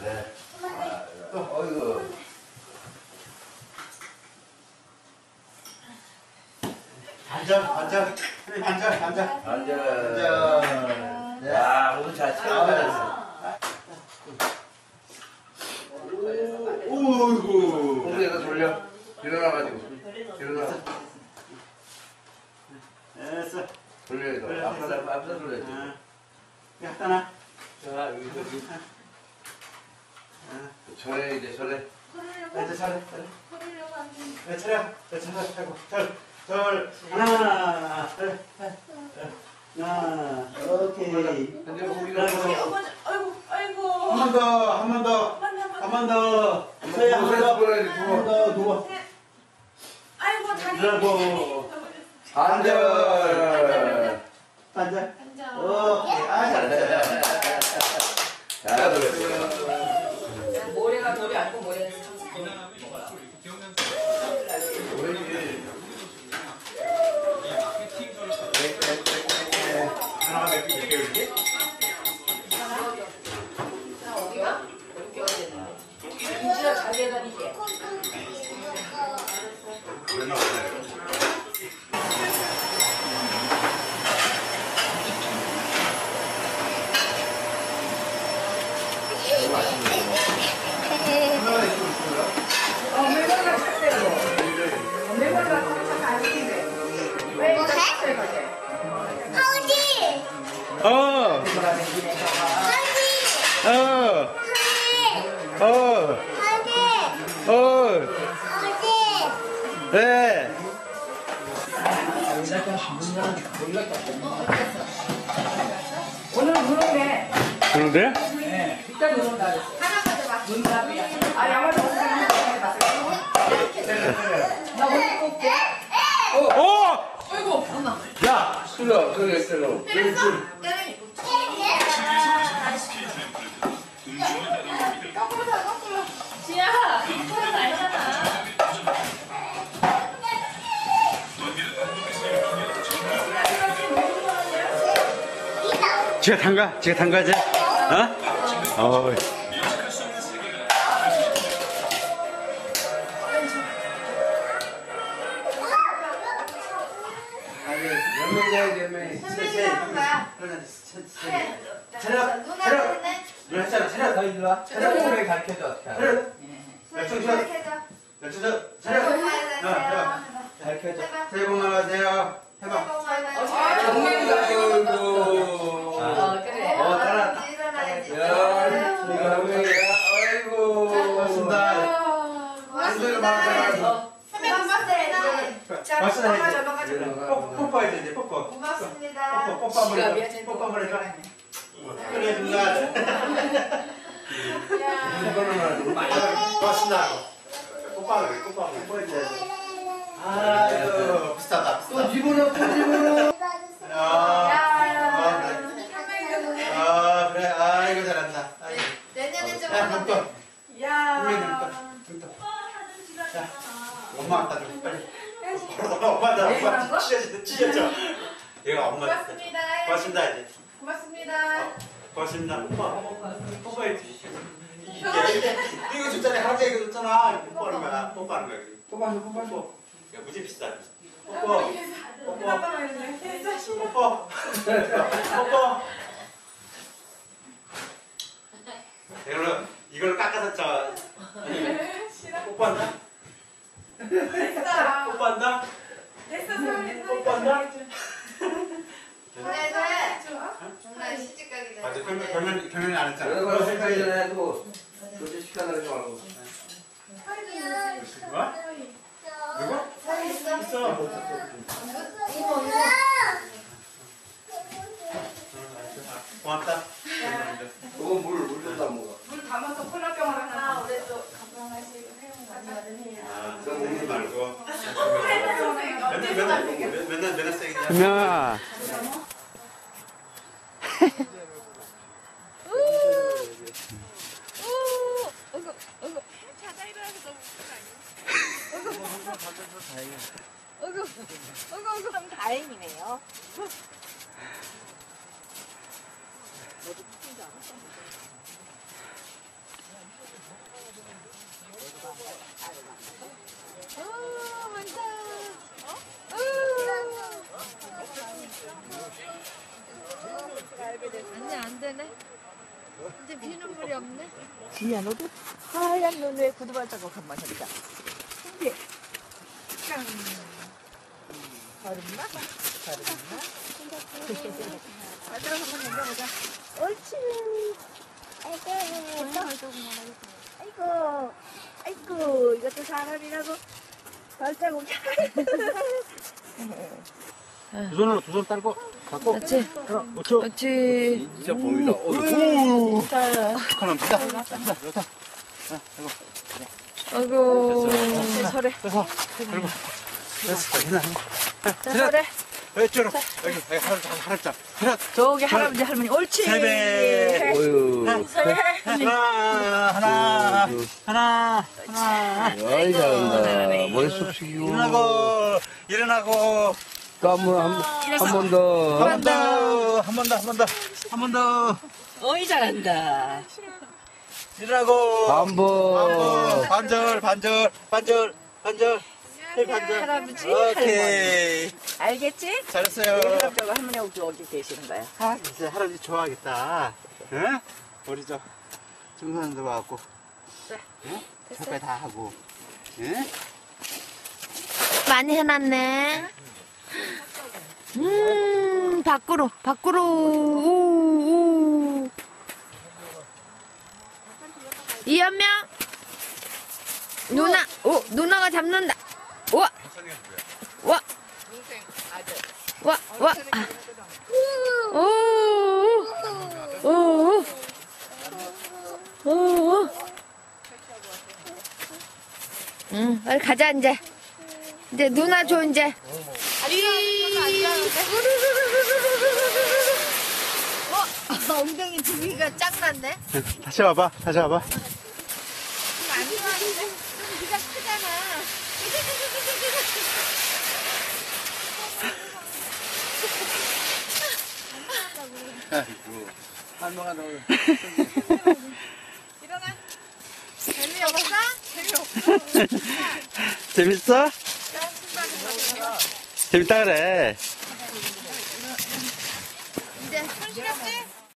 네. 아, 어이구. 그래, 앉아, 앉아, 앉아. 앉아. 네. 야, 오늘 잘 참았어. 오이구. 공대에서 돌려. 일어나가지고. 일어나. 됐어. 돌려, 이거. 앞서, 앞서 돌려야지. 어. 야, 떠나. 자, 여기서, 절에, 이제 절에. 이제 차려, 차려. 네, 차려, 네, 차려, 차려, 절, 절. 하나, 둘, 셋, 넷. 하나, 오케이. 근데 고기가 아이고. 아이고, 아이고. 한 번 더, 한 번 더, 한 번 더. 서야 한번 더, 한번 더, 누워. 아이고, 다리. 일어나고. 앉아. 앉아. 앉아. 오케이. 아, 잘했어. 자, 돌려. 모래가 돌이 아니고 모래는 어디가? 이렇게 어야 되는데. 인지가 잘 되다니게. 착착 안 돼? 어, 어, 어, 어, 네. 오늘 그러네. 그런데? 네. 이따 그런다. 하나 가져봐. 문답이야. 아, 양말. 나 오늘 꼭게. 오! 아이고, 엄마. 야! 들어, 들어, 들어. 지가 담가? 지가 담가지? 어? 어. 아니, 몇 명이야, 몇 명이. 차려, 차려. 누나 했잖아, 차려. 너 일로 와. 차례를 가르쳐줘, 어떻게. 차려. 차 열정 차 차려. 가르쳐줘. 새해 복 많이 받으세요. 해봐. 아, 정민이가, 아이고. 자, 이제. 잡아가지고. 뽀- 뽀뽀해야 돼, 이제 뽀뽀. 고맙습니다. 뽀뽀, 뽀뽀 한번 지갑이야, 해. 쟤 뽀뽀 한번 해줘. 야. 축하드립니다. 이거는 아주 많이 고맙습니다. 뽀뽀 하고, 뽀뽀 하고, 뽀뽀해줘야지. 아유, 비슷하다, 비슷하다. 또 집어넣어, 또 집어넣어. 야, 아, 그래. 아, 그래. 아이고, 잘한다. 아이고. 내년에 좀 야, 눈떠. 야. 눈떠. 눈떠. 자, 엄마 빨리. 엄마 엄마 거? 찢어져, 찢어져. 얘가 엄마. 고맙습니다. 고맙습니다, 이제. 고맙습니다. 고맙습니다. 오빠, 뽀뽀해야지. 이게, 이거 줬잖아. 할아버지 이거 줬잖아. 뽀뽀하는 거야. 뽀뽀하는 거야. 뽑아줘, 뽑아줘. 뽀뽀. 야, 무지 비싸. 뽀뽀. 뽀뽀. 뽀뽀. 뽀뽀. 이걸로, 이걸 깎아서 저, 뽀뽀한다? 됐어. 뽀뽀한다? 됐어. 소연이 뽀뽀한다? 맞아, 결혼, 결혼, 결혼이 안 했잖아. 여러분, 생각이 전에 해도, 그렇게 시간을 좀 하고. 뭐? 누구? 있어. 고맙다. 그건 물, 물좀 담아가. 물 담아서 콜라병 하나. 아, 그럼 먹지 말고. 맨날, 맨날, 맨날, 맨날, 맨날 쓰기냐. 분명아 어구, 어구, 어구, 좀 다행이네요. 아니 안 되네. 이제 비눗물이 없네. 지야 너도 하얀 눈에 구두 발자국 한번 해보자. 신기해. 깡. 얼음나? 얼음나? 발자국 한번 넘겨보자. 옳지. 아이고, 아이고, 이것도 사람이라고 발자국. 두 손으로 두 손 딸고 갖고 그렇지. 그렇지. 진짜 봄이다. 어, 오 축하합니다 좋다 좋다 아이고, 설에. 됐어 그리고 됐어 그냥 자, 설에. 왼쪽으로 여기 여기 할아버지 저기 할아버지 할머니 옳지. 세배. 하나 하나 하나 하나 아이, 잘한다. 머리 쑥 숙이고. 일어나고 일어나고 또한번한번 더. 한 번 더 한 번 더 한 번 더 한 번더 어이 잘한다. 일어나고 한 번. 반절 반절 반절 반절 세 반절 할아버지, 오케이 알겠지? 잘했어요 할아버지가 할머니하고 저기 계시는 거야. 아 진짜 할아버지 좋아하겠다 응? 우리 저 증산도 와갖고 응? 색깔 다 하고 응? 많이 해놨네. 음, 밖으로, 밖으로. 우, 우. 이현명. 누나, 오, 누나가 잡는다. 와. 와. 와, 와. 오. 오. 오. 오. 응, 빨리 가자, 이제. 이제 누나 줘, 이제. 어, 엉덩이 두기가 짱났네. 다시 와봐 다시 와봐 안 좋아하는데 좀 네가 크잖아. 일어나. 재미없어? 재밌어? 재밌다 그래